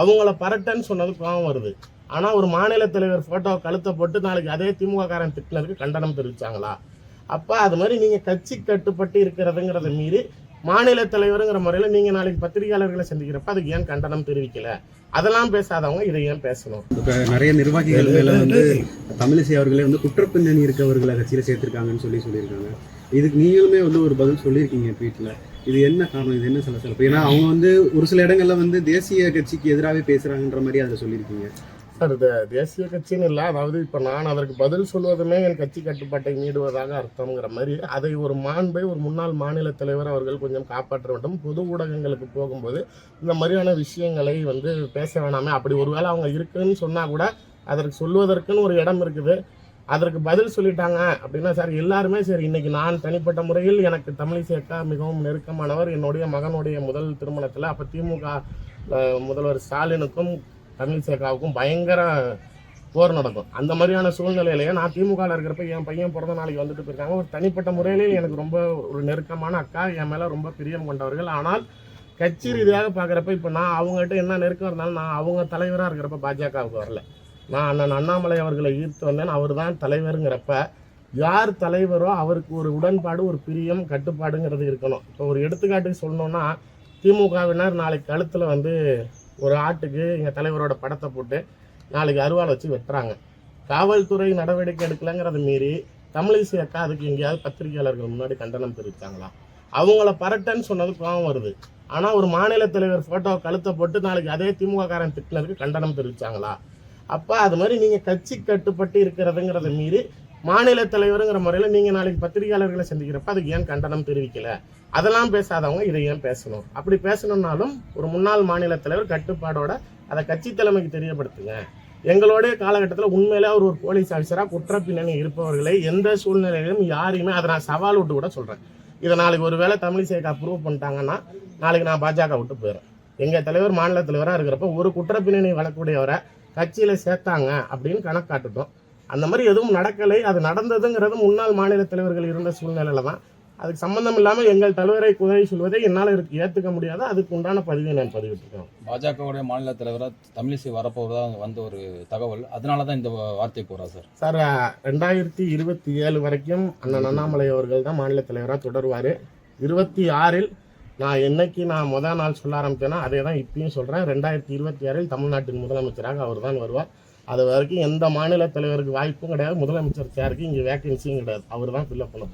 அவங்கள பரட்டன்னு சொன்னது கோவம் வருது. ஆனால் ஒரு மாநில தலைவர் ஃபோட்டோ கழுத்தை போட்டு நாளைக்கு அதே திமுக காரன் திட்டினதுக்கு கண்டனம் தெரிவிச்சாங்களா? அப்போ அது மாதிரி நீங்கள் கட்சி கட்டுப்பட்டு இருக்கிறதுங்கிறத மீறி மாநில தலைவருங்கிற முறையில் நீங்கள் நாளைக்கு பத்திரிகையாளர்களை சந்திக்கிறப்ப அதுக்கு ஏன் கண்டனம் தெரிவிக்கல? அதெல்லாம் பேசாதவங்க இதை ஏன் பேசணும். இப்ப நிறைய நிர்வாகிகள் மேல வந்து தமிழிசை அவர்களே வந்து குற்றப்பின்னணி இருக்கவர்களை கட்சியில சேர்த்திருக்காங்கன்னு சொல்லி சொல்லியிருக்காங்க. இதுக்கு நீங்களுமே வந்து ஒரு பதில் சொல்லியிருக்கீங்க ட்வீட்ல இது என்ன காரணம்? இது என்ன சில சில ஏன்னா அவங்க வந்து ஒரு சில இடங்கள்ல வந்து தேசிய கட்சிக்கு எதிராகவே பேசுறாங்கன்ற மாதிரி அதில் சொல்லியிருக்கீங்க. சார் இது தேசிய கட்சின்னு இல்லை. அதாவது இப்போ நான் அதற்கு பதில் சொல்வதுமே என் கட்சி கட்டுப்பாட்டை நீடுவதாக அர்த்தம்ங்கிற மாதிரி அதை ஒரு மாண்பை ஒரு முன்னாள் மாநில தலைவர் அவர்கள் கொஞ்சம் காப்பாற்ற வேண்டும். பொது ஊடகங்களுக்கு போகும்போது இந்த மாதிரியான விஷயங்களை வந்து பேச வேணாமே. அப்படி ஒருவேளை அவங்க இருக்குன்னு சொன்னால் கூட அதற்கு சொல்வதற்குன்னு ஒரு இடம் இருக்குது. அதற்கு பதில் சொல்லிட்டாங்க அப்படின்னா சார் எல்லாருமே சரி இன்னைக்கு நான் தனிப்பட்ட முறையில் எனக்கு தமிழிசை அக்கா மிகவும் நெருக்கமானவர். என்னுடைய மகனுடைய முதல் திருமணத்தில் அப்போ திமுக முதல்வர் ஸ்டாலினுக்கும் தமிழிசை அக்காவுக்கும் பயங்கர போர் நடக்கும். அந்த மாதிரியான சூழ்நிலையிலேயே நான் திமுகவில் இருக்கிறப்ப என் பையன் பிறந்த நாளைக்கு வந்துட்டு போயிருக்காங்க. ஒரு தனிப்பட்ட முறையிலே எனக்கு ரொம்ப ஒரு நெருக்கமான அக்கா என் மேலே ரொம்ப பிரியம் கொண்டவர்கள். ஆனால் கட்சி ரீதியாக பார்க்குறப்ப இப்போ நான் அவங்ககிட்ட என்ன நெருக்கம் இருந்தாலும் நான் அவங்க தலைவராக இருக்கிறப்ப பாஜகவுக்கு வரல. நான் அண்ணன் அண்ணாமலை அவர்களை ஈர்த்து வந்தேன். அவர் தான் தலைவருங்கிறப்ப யார் தலைவரோ அவருக்கு ஒரு உடன்பாடு ஒரு பிரியம் கட்டுப்பாடுங்கிறது இருக்கணும். இப்போ ஒரு எடுத்துக்காட்டுக்கு சொல்லணும்னா திமுகவினர் நாளைக்கு கழுத்தில் வந்து ஒரு ஆட்டுக்கு எங்கள் தலைவரோட படத்தை போட்டு நாளைக்கு அருவாள் வச்சு வெட்டுறாங்க. காவல்துறை நடவடிக்கை எடுக்கலைங்கிறத மீறி தமிழிசை அக்கா அதுக்கு எங்கேயாவது பத்திரிகையாளர்கள் முன்னாடி கண்டனம் தெரிவித்தாங்களா அவங்கள பரட்டன்னு சொன்னது கோவம் வருது. ஆனால் ஒரு மாநில தலைவர் ஃபோட்டோ கழுத்தை போட்டு நாளைக்கு அதே திமுக காரன் திட்டினதுக்கு கண்டனம் தெரிவித்தாங்களா அப்போ அது மாதிரி நீங்கள் கட்சி கட்டுப்பட்டு இருக்கிறதுங்கிறத மீறி மாநில தலைவருங்கிற முறையில் நீங்கள் நாளைக்கு பத்திரிகையாளர்களை சந்திக்கிறப்ப அதுக்கு ஏன் கண்டனம் தெரிவிக்கல? அதெல்லாம் பேசாதவங்க இதை ஏன் பேசணும்? அப்படி பேசணும்னாலும் ஒரு முன்னாள் மாநில தலைவர் கட்டுப்பாடோட அதை கட்சி தலைமைக்கு தெரியப்படுத்துங்க. எங்களுடைய காலகட்டத்தில் உண்மையிலே அவர் ஒரு போலீஸ் ஆஃபீஸராக குற்ற பின்னணி இருப்பவர்களை எந்த சூழ்நிலையிலும் யாரையுமே அதை நான் சவால் விட்டு கூட சொல்கிறேன் இதை நாளைக்கு ஒரு வேளை தமிழிசைக்கு அப்ரூவ் பண்ணிட்டாங்கன்னா நாளைக்கு நான் பாஜக விட்டு போயிடுறேன். எங்கள் தலைவர் மாநில தலைவராக இருக்கிறப்ப ஒரு குற்ற பின்னணி வழக்குடையவரை கட்சியில் சேர்த்தாங்க அப்படின்னு கணக்கு காட்டுட்டோம் அந்த மாதிரி எதுவும் நடக்கலை. அது நடந்ததுங்கிறது முன்னாள் மாநில தலைவர்கள் இருந்த சூழ்நிலையில தான். அதுக்கு சம்பந்தம் இல்லாமல் எங்கள் தலைவரை குறை சொல்வதை என்னால் இருக்கு ஏற்றுக்க முடியாது அதுக்கு உண்டான பதிவை நான் பதிவிட்டிருக்கேன். பாஜகவுடைய மாநில தலைவராக தமிழிசை வரப்போவதா வந்த ஒரு தகவல். அதனால தான் இந்த வார்த்தை போறா சார். சார் ரெண்டாயிரத்தி இருபத்தி ஏழு வரைக்கும் அண்ணன் அண்ணாமலை அவர்கள் தான் மாநில தலைவராக தொடருவார். இருபத்தி ஆறில் நான் என்னைக்கு நான் முதல் நாள் சொல்ல ஆரம்பிச்சேனோ அதே தான் இப்பயும் சொல்கிறேன் ரெண்டாயிரத்தி இருபத்தி ஆறில் தமிழ்நாட்டின் முதலமைச்சராக அவர் தான் வருவார். அது வரைக்கும் எந்த மாநில தலைவருக்கு வாய்ப்பும் கிடையாது. முதலமைச்சர் சேருக்கு இங்கே வேக்கன்சியும் கிடையாது. அவர் தான் ஃபில்அப் பண்ண